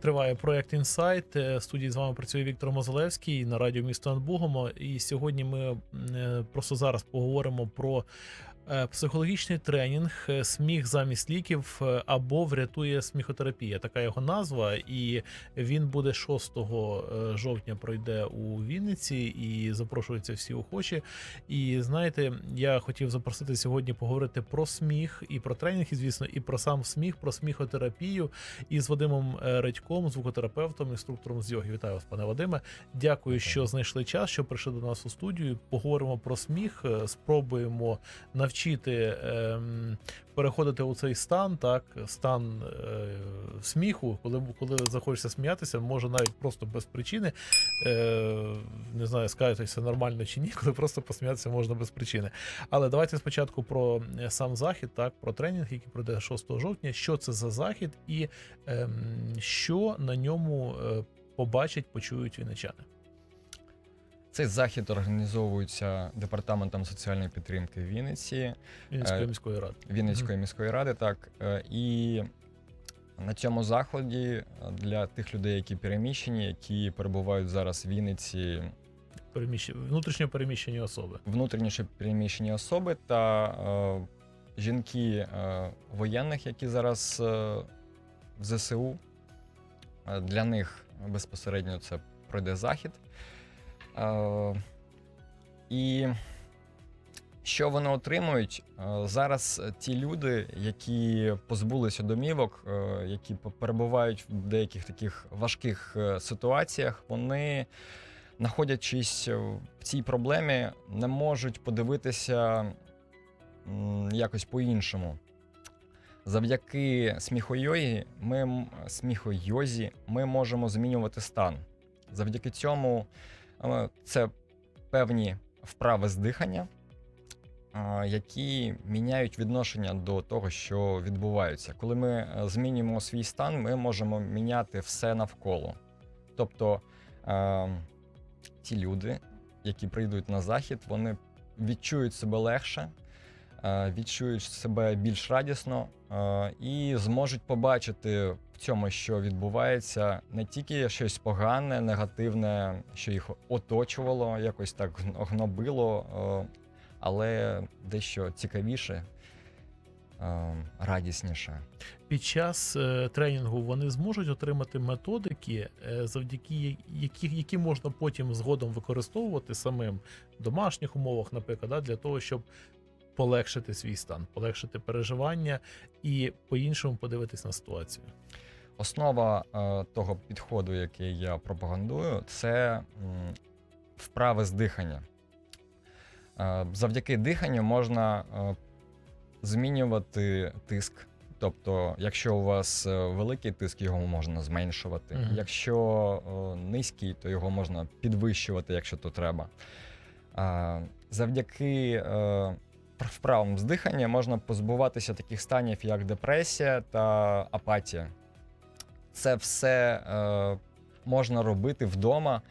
Триває проект Інсайт. Студії з вами працює Віктор Мозалевський на радіо місто над Бугом. І сьогодні ми е, просто зараз поговоримо про е, психологічний тренінг е, сміх замість ліків е, або врятує сміхотерапія. Така його назва. І він буде 6 е, жовтня. Пройде у Вінниці і запрошуються всі охочі. І знаєте, я хотів запросити сьогодні поговорити про сміх і про тренінг, і звісно, і про сам сміх, про сміхотерапію із Вадимом е, Редьком, звукотерапевтом, інструктором з йоги. Вітаю вас, пане Вадиме. Дякую, що знайшли час, що прийшли до нас у студію. Поговоримо про сміх, е, спробуємо навчити ем, переходити у цей стан, так стан е, сміху, коли коли захочеться сміятися, може навіть просто без причини. Е, не знаю, скажете, це нормально чи ні, коли просто посміятися можна без причини. Але давайте спочатку про е, сам захід, так про тренінг, який пройде 6 жовтня. Що це за захід, і ем, що на ньому е, побачать, почують вінничани. Цей захід організовується департаментом соціальної підтримки Вінниці, Вінницької Е, міської ради. Вінницької міської ради. Так Е, і на цьому заході е, для тих людей, які переміщені, які перебувають зараз в Вінниці, Переміщ... внутрішньо переміщені особи. внутрішньо переміщені особи та е, жінки е, воєнних, які зараз е, в ЗСУ. Для них безпосередньо це пройде захід. Е, і що вони отримують? Е, Зараз ті люди, які позбулися домівок, е, які перебувають в деяких таких важких ситуаціях, вони, знаходячись в цій проблемі, не можуть подивитися якось по-іншому. Завдяки сміхойозі ми, сміхойозі ми можемо змінювати стан. Завдяки цьому це певні вправи з дихання, які міняють відношення до того, що відбувається. Коли ми е, змінюємо свій стан, ми можемо міняти все навколо. Тобто е, ті люди, які прийдуть на захід, вони відчують себе легше, е, відчують себе більш радісно і зможуть побачити цьому, що відбувається, не тільки щось погане, негативне, що їх оточувало, якось так гнобило, е, але дещо цікавіше, е, радісніше. Під час е, тренінгу вони зможуть отримати методики, завдяки я- які, можна потім згодом використовувати самим в домашніх умовах, наприклад, для того, щоб полегшити свій стан, полегшити переживання і по-іншому подивитись на ситуацію. Основа е, того підходу, який я пропагандую, це вправи з дихання. Е, завдяки диханню можна е, змінювати тиск. Тобто, якщо у вас великий тиск, його можна зменшувати. Мгм. Якщо е, низький, то його можна підвищувати, якщо то треба. Завдяки вправам з дихання можна позбуватися таких станів, як депресія та апатія. Це все е, можна робити вдома,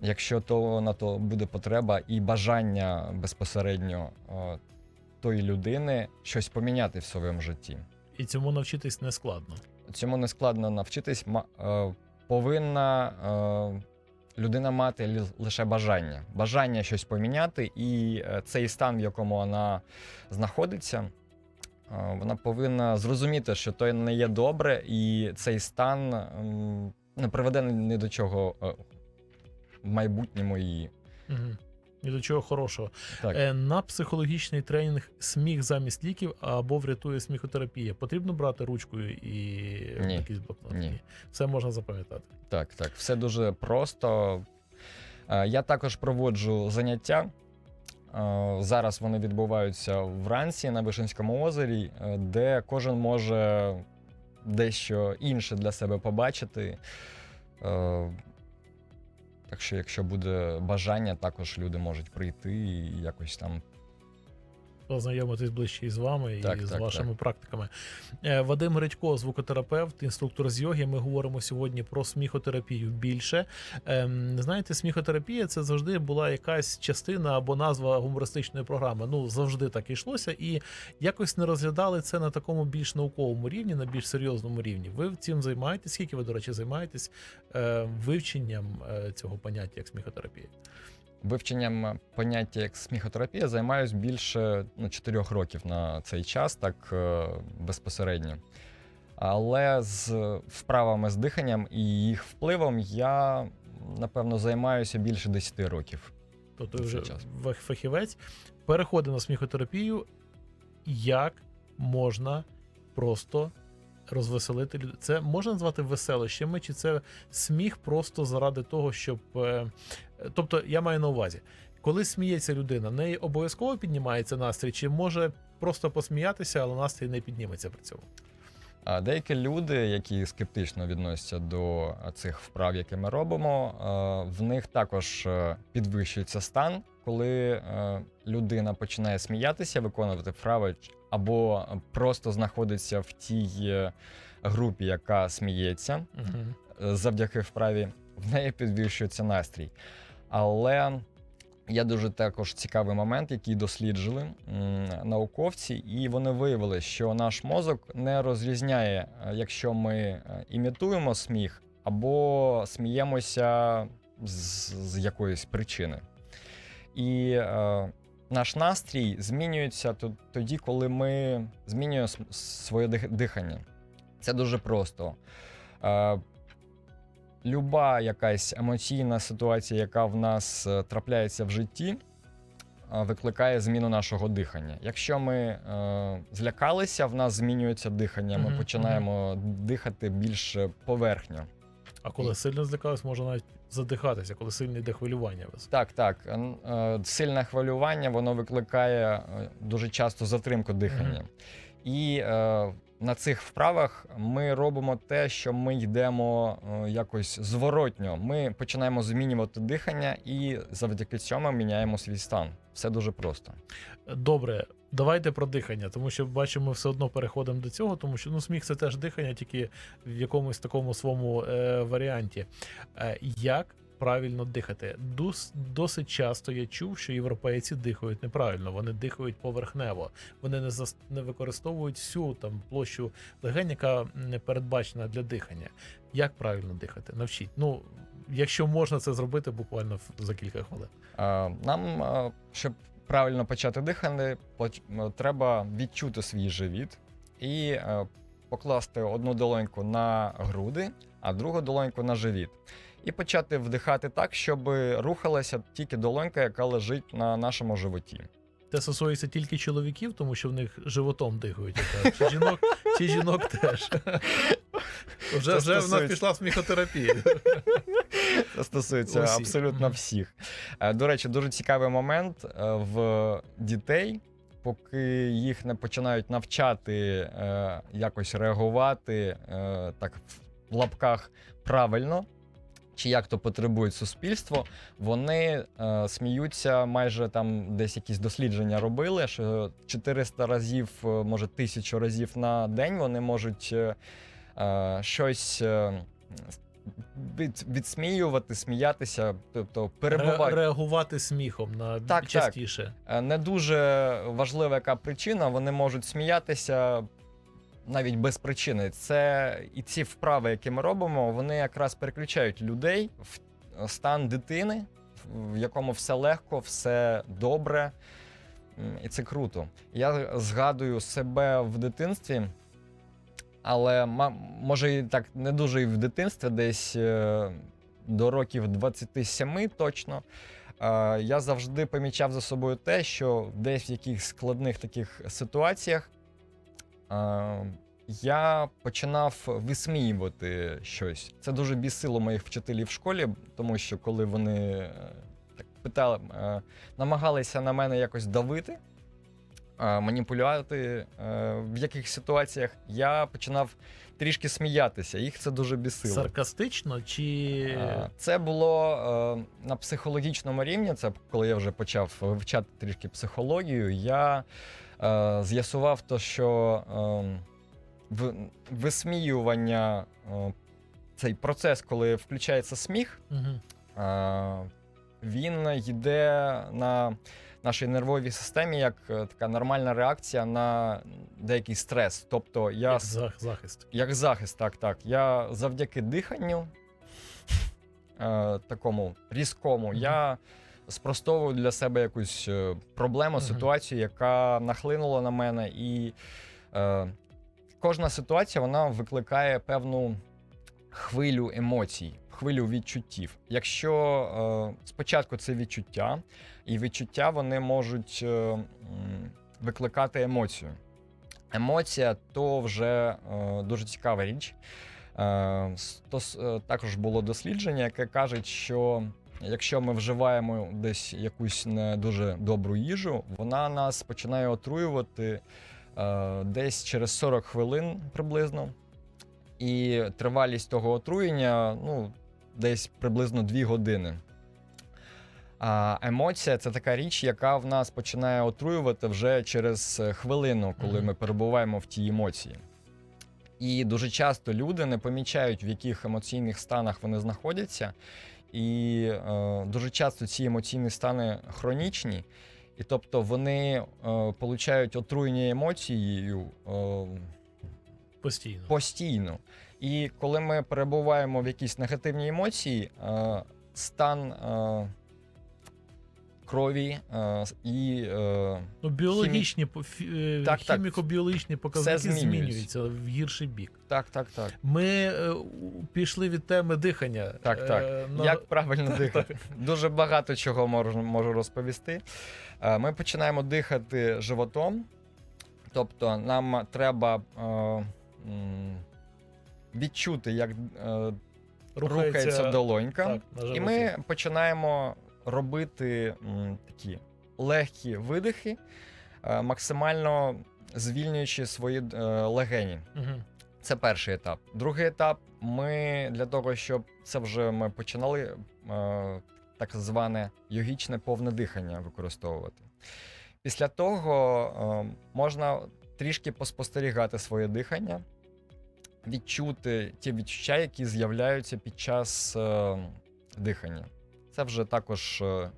якщо то на то буде потреба і бажання безпосередньо е, тої людини щось поміняти в своєму житті. І цьому навчитись не складно. Цьому не складно навчитись. е, Повинна е, людина мати лі- лише бажання. Бажання щось поміняти, і е, цей стан, в якому вона знаходиться, вона повинна зрозуміти, що то не є добре, і цей стан не приведе ні до чого е, в майбутньому її. Угу. І до чого хорошого. Так. Е, на психологічний тренінг сміх замість ліків або врятує сміхотерапія. Потрібно брати ручкою і Ні. якийсь блокнот? Ні. Все можна запам'ятати. Так, так, все дуже просто. Е, Я також проводжу заняття. Е, Зараз вони відбуваються вранці на Вишинському озері, е, де кожен може дещо інше для себе побачити. Е, Так що, якщо буде бажання, також люди можуть прийти і якось там познайомитись ближче із вами і Так, з так, вашими практиками. Е, Вадим Гречко, звукотерапевт, інструктор з йоги. Ми говоримо сьогодні про сміхотерапію більше. Ем, знаєте, сміхотерапія це завжди була якась частина або назва гумористичної програми. Ну завжди так і йшлося, і якось не розглядали це на такому більш науковому рівні, на більш серйозному рівні. Ви цим займаєтесь? Скільки ви, до речі, займаєтесь е, вивченням е, цього поняття як сміхотерапія? Вивченням поняття як сміхотерапія займаюсь більше ну, 4 років на цей час, так е, безпосередньо. Але з вправами з диханням і їх впливом я, напевно, займаюся більше 10 років. Тобто вже час. фахівець переходить на сміхотерапію. Як можна просто розвеселити людей? Це можна назвати веселощами, чи це сміх просто заради того, щоб. е, Тобто, я маю на увазі, коли сміється людина, в неї обов'язково піднімається настрій, чи може просто посміятися, але настрій не підніметься при цьому? А деякі люди, які скептично відносяться до цих вправ, які ми робимо, е, в них також е, підвищується стан, коли е, людина починає сміятися, виконувати вправи, або просто знаходиться в тій е, групі, яка сміється Угу. завдяки вправі, в неї підвищується настрій. Але є дуже також цікавий момент, який досліджили науковці, і вони виявили, що наш мозок не розрізняє, е, якщо ми імітуємо сміх або сміємося з, з якоїсь причини. І е, наш настрій змінюється тоді, коли ми змінюємо своє дихання. Це дуже просто. Е, люба якась емоційна ситуація, яка в нас е, трапляється в житті, е, викликає зміну нашого дихання. Якщо ми е, злякалися, в нас змінюється дихання, ми починаємо дихати більш поверхньо. А коли І- сильно злякались, можна навіть задихатися, коли сильне йде хвилювання. вас. Так, так. е, Сильне хвилювання воно викликає е, дуже часто затримку дихання. І е, на цих вправах ми робимо те, що ми йдемо е, якось зворотньо. Ми починаємо змінювати дихання і завдяки цьому міняємо свій стан. Все дуже просто. Добре, давайте про дихання, тому що бачимо, ми все одно переходимо до цього, тому що ну, сміх це теж дихання, тільки в якомусь такому своєму е, варіанті. Е, як правильно дихати? Дос, досить часто я чув, що європейці дихають неправильно, вони дихають поверхнево, вони не, зас, не використовують всю там площу легень, яка не передбачена для дихання. Як правильно дихати? Навчіть. Ну, якщо можна це зробити буквально за кілька хвилин. Е, Нам, е, щоб правильно почати дихати, е, треба відчути свій живіт і е, покласти одну долоньку на груди, а другу долоньку на живіт. І почати вдихати так, щоб рухалася тільки долонька, яка лежить на нашому животі. Це стосується тільки чоловіків, тому що в них животом дихають. Чи жінок, чи жінок теж. Вже, вже в нас пішла сміхотерапія. Це стосується Усі. абсолютно всіх. Е, До речі, дуже цікавий момент е, в дітей, поки їх не починають навчати е, якось реагувати е, так в лапках правильно. Чи як то потребує суспільство, вони е, сміються майже там десь якісь дослідження робили, що 400 разів, може тисячу разів на день вони можуть е, щось е, від, відсміювати, сміятися, тобто перебувати. реагувати сміхом на Так, частіше. Е, Не дуже важлива яка причина, вони можуть сміятися навіть без причини. Це і ці вправи, які ми робимо, вони якраз переключають людей в стан дитини, в якому все легко, все добре. І це круто. Я згадую себе в дитинстві, але може і так не дуже і в дитинстві, десь е, до років 27 точно. Е, Я завжди помічав за собою те, що десь в якихось складних таких ситуаціях е, я починав висміювати щось. Це дуже бісило моїх вчителів в школі, тому що коли вони так питали, намагалися на мене якось давити, маніпулювати е, в яких ситуаціях, я починав трішки сміятися. Їх це дуже бісило. Саркастично чи Е, Це було е, на психологічному рівні. Це коли я вже почав вивчати трішки психологію. Я е, з'ясував то, що е, висміювання, е, цей процес, коли включається сміх, е, він йде на нашій нервовій системі як е, така нормальна реакція на деякий стрес. Тобто я як захист? як захист, так, так. Я завдяки диханню, е, такому різкому, Мгм. я спростовую для себе якусь е, проблему, Мгм. ситуацію, яка нахлинула на мене. І е, кожна ситуація вона викликає певну хвилю емоцій, хвилю відчуттів. Якщо е, спочатку це відчуття, і відчуття вони можуть е, викликати емоцію. Емоція то вже е, дуже цікава річ. Е, с- то, е, також було дослідження, яке каже, що якщо ми вживаємо десь якусь не дуже добру їжу, вона нас починає отруювати е, десь через 40 хвилин приблизно. І тривалість того отруєння ну, десь приблизно 2 години. А емоція це така річ, яка в нас починає отруювати вже через е, хвилину, коли ми перебуваємо в тій емоції. І дуже часто люди не помічають, в яких емоційних станах вони знаходяться. І е, дуже часто ці емоційні стани хронічні, і тобто вони е, получають отруєння емоцією е, Постійно. постійно. І коли ми перебуваємо в якійсь негативній емоції, е, стан е, крові е, і Ну, біологічні е, Так, хіміко-біологічні показники змінюються в гірший бік. так, так, так. Ми пішли від теми дихання. Так, так. На- Як правильно дихати? Дуже багато чого можу, можу розповісти. Ми починаємо дихати животом, тобто нам треба е, відчути, як е, рухається, долонька. так, І ми починаємо робити м, такі легкі видихи, е, максимально звільнюючи свої е, легені. Мгм. Це перший етап. Другий етап. Ми для того, щоб це вже ми починали е, так зване йогічне повне дихання використовувати. Після того е, можна трішки поспостерігати своє дихання, відчути ті відчуття, які з'являються під час е, дихання. Це вже також е,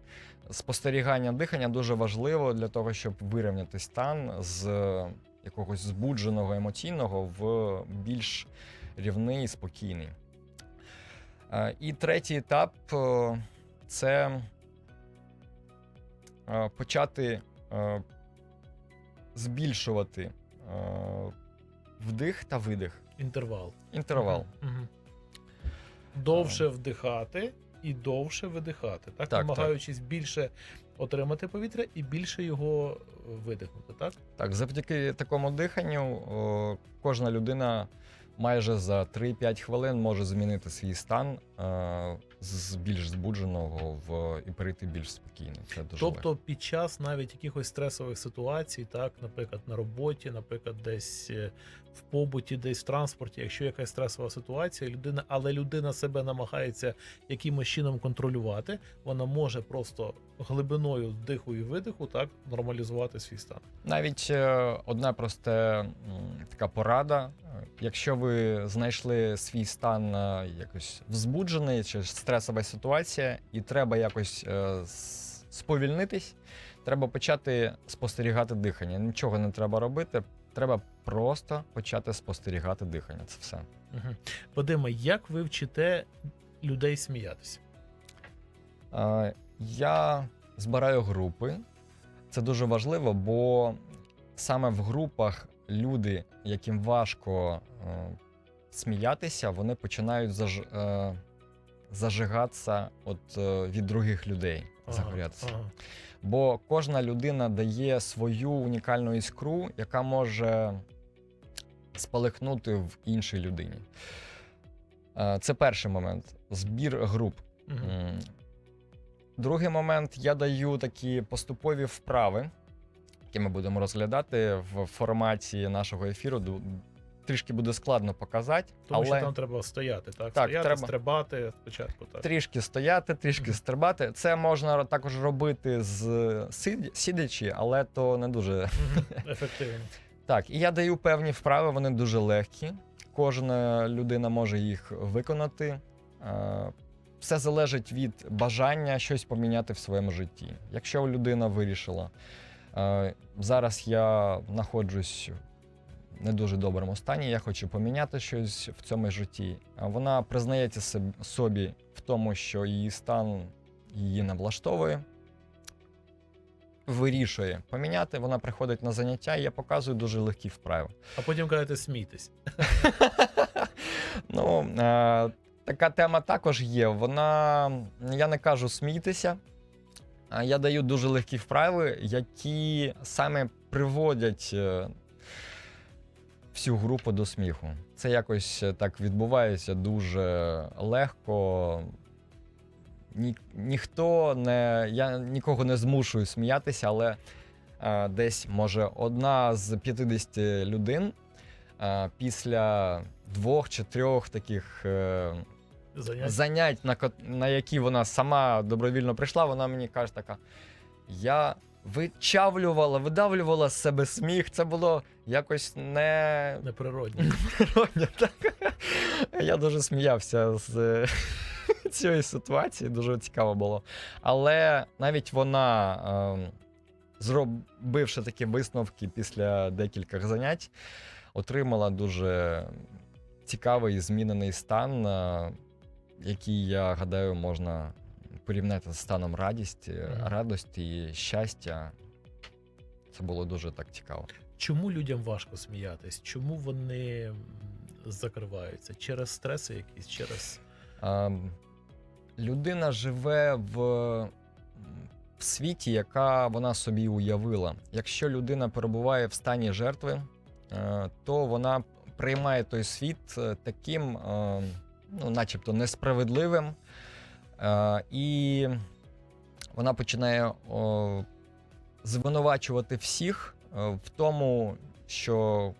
спостерігання дихання дуже важливо для того, щоб вирівняти стан з е, якогось збудженого емоційного в більш рівний і спокійний. Е, І третій етап е, це е, почати е, збільшувати е, вдих та видих. Інтервал. Інтервал. Угу. Довше вдихати і довше видихати, так? Так, намагаючись більше отримати повітря і більше його видихнути, так? Так, завдяки такому диханню о, кожна людина майже за 3-5 хвилин може змінити свій стан е, з більш збудженого в і перейти більш спокійний. Це дуже легко. Тобто під час навіть якихось стресових ситуацій, так, наприклад, на роботі, наприклад, десь е, в побуті, десь в транспорті, якщо якась стресова ситуація, людина, але людина себе намагається якимось чином контролювати, вона може просто глибиною вдиху і видиху так нормалізувати свій стан. Навіть е, одна проста така порада. Якщо ви знайшли свій стан е, якось взбуджений чи стресова ситуація, і треба якось е, сповільнитись, треба почати спостерігати дихання. Нічого не треба робити, треба просто почати спостерігати дихання. Це все. Угу. Вадиме, як ви вчите людей сміятися? Е, Я збираю групи. Це дуже важливо, бо саме в групах люди, яким важко е, сміятися, вони починають заж, е, зажигатися от, е, від других людей. загорятися. ага. Бо кожна людина дає свою унікальну іскру, яка може спалахнути в іншій людині. Е, Це перший момент збір груп. М. Другий момент я даю такі поступові вправи, які ми будемо розглядати в форматі нашого ефіру, трішки буде складно показати, Тому але що там треба стояти, так? Так, стояти, треба. стрибати спочатку, так. трішки стояти, трішки стрибати. Це можна також робити з сид- сидячи, але то не дуже Ефективно. Так, і я даю певні вправи, вони дуже легкі. Кожна людина може їх виконати. Е, Все залежить від бажання щось поміняти в своєму житті. Якщо людина вирішила, зараз я знаходжусь в не дуже доброму стані, я хочу поміняти щось в цьому житті. Вона признається собі в тому, що її стан її не влаштовує. Вирішує поміняти, вона приходить на заняття, і я показую дуже легкі вправи. А потім кажете, смійтесь. Ну, е, така тема також є. Вона, я не кажу смійтеся, я даю дуже легкі вправи, які саме приводять е, всю групу до сміху. Це якось е, так відбувається дуже легко. Ні, ніхто не. Я нікого не змушую сміятися, але е, десь, може, одна з 50 людей після двох чи трьох таких е, Занять. занять, на, на які вона сама добровільно прийшла, вона мені каже така: я вичавлювала, видавлювала з себе сміх. Це було якось не Неприродні. природньо. Так? Я дуже сміявся з е, цієї ситуації, дуже цікаво було. Але навіть вона, е, зробивши такі висновки після декількох занять, отримала дуже цікавий змінений стан, який, я гадаю, можна порівняти з станом радості, Мгм. радості і щастя. Це було дуже так цікаво. Чому людям важко сміятись? Чому вони закриваються? Через стреси якісь, через. А, людина живе в, в світі, яка вона собі уявила. Якщо людина перебуває в стані жертви, е, то вона приймає той світ е, таким, е, ну, начебто, несправедливим. Е, І вона починає о, звинувачувати всіх е, в тому, що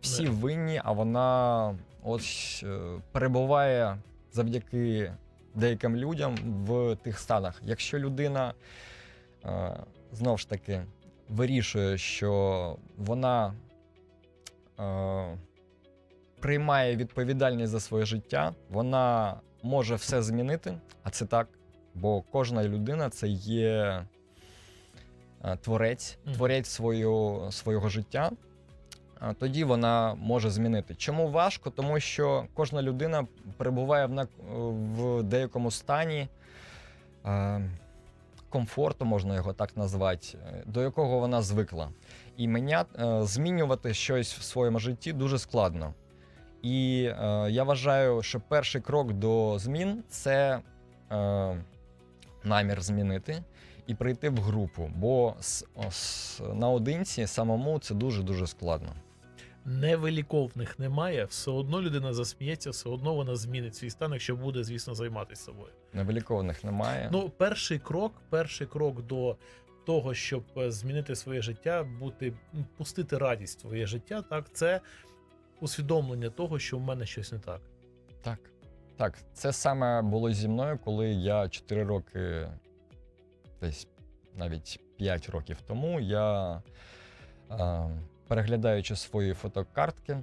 всі винні, а вона ось е, перебуває завдяки деяким людям в тих станах. Якщо людина е, знов ж таки вирішує, що вона е, приймає відповідальність за своє життя, вона може все змінити, а це так, бо кожна людина це є е, творець, творець свою, свого життя. Тоді вона може змінити. Чому важко? Тому що кожна людина перебуває в, на- в деякому стані е, комфорту, можна його так назвати, е, до якого вона звикла. І мене, е, змінювати щось в своєму житті дуже складно. І е, я вважаю, що перший крок до змін це е, намір змінити і прийти в групу. Бо с, с, наодинці самому це дуже-дуже складно. Невиліковних немає, все одно людина засміється, все одно вона змінить свій стан, якщо буде, звісно, займатися собою. Невилікованих немає. Ну, перший крок, перший крок до того, щоб е, змінити своє життя, бути пустити радість в своє життя, так це усвідомлення того, що в мене щось не так. Так. Так, це саме було зі мною, коли я 4 роки, десь навіть 5 років тому, я, переглядаючи свої фотокартки,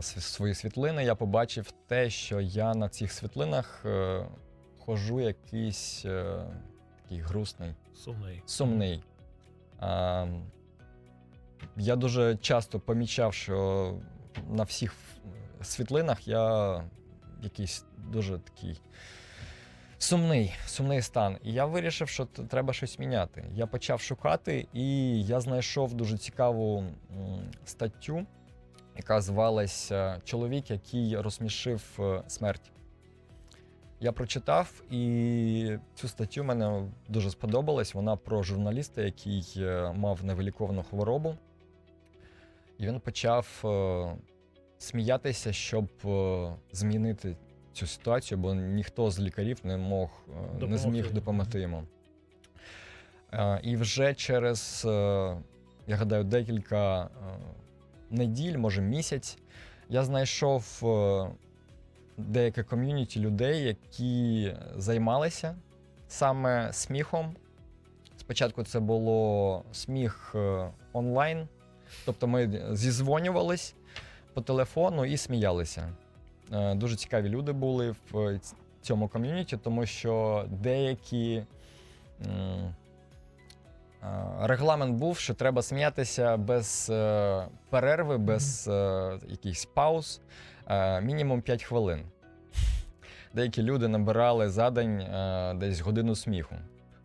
свої світлини, я побачив те, що я на цих світлинах е, хожу якийсь е, такий грустний, Сумний. сумний. Я дуже часто помічав, що на всіх світлинах я якийсь дуже такий сумний, сумний стан. І я вирішив, що треба щось міняти. Я почав шукати, і я знайшов дуже цікаву статтю, яка звалася Чоловік, який розсмішив е, смерть. Я прочитав, і цю статтю мене дуже сподобалась. Вона про журналіста, який е, мав невиліковну хворобу. І він почав е, сміятися, щоб е, змінити цю ситуацію, бо ніхто з лікарів не мог е, не зміг допомогти йому. Е, і вже через е, я гадаю, декілька е, неділь, може місяць, я знайшов е, деяке ком'юніті людей, які займалися саме сміхом. Спочатку це було сміх е, онлайн, тобто ми зізвонювались по телефону і сміялися. Е, Дуже цікаві люди були в цьому ком'юніті, тому що деякі е, регламент був, що треба сміятися без е, перерви, без е, якихось пауз, е, мінімум 5 хвилин. Деякі люди набирали за день е, десь годину сміху.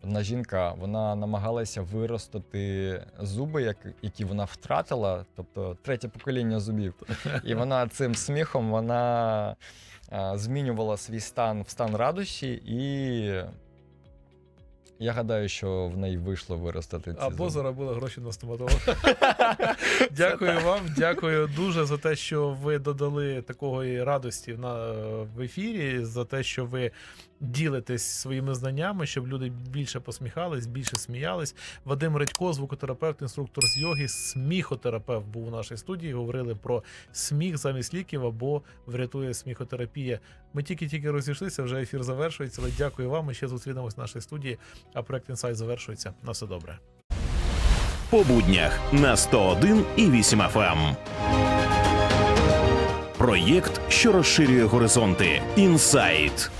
Одна жінка вона намагалася виростити зуби, як, які вона втратила, тобто третє покоління зубів. І вона цим сміхом вона змінювала свій стан в стан радощі, і я гадаю, що в неї вийшло виростити ці Або зуби. заробили гроші на стоматолога. Дякую вам, дякую дуже за те, що ви додали такої радості на, в ефірі, за те, що ви ділитесь своїми знаннями, щоб люди більше посміхались, більше сміялись. Вадим Редько, звукотерапевт, інструктор з йоги, сміхотерапевт був у нашій студії. Говорили про сміх замість ліків або врятує сміхотерапія. Ми тільки-тільки розійшлися, вже ефір завершується. Але дякую вам. Ми ще зустрінемось в нашій студії. А проект інсайт завершується. На все добре. по буднях на 101 і 8 FM. Проєкт, що розширює горизонти. Інсайт.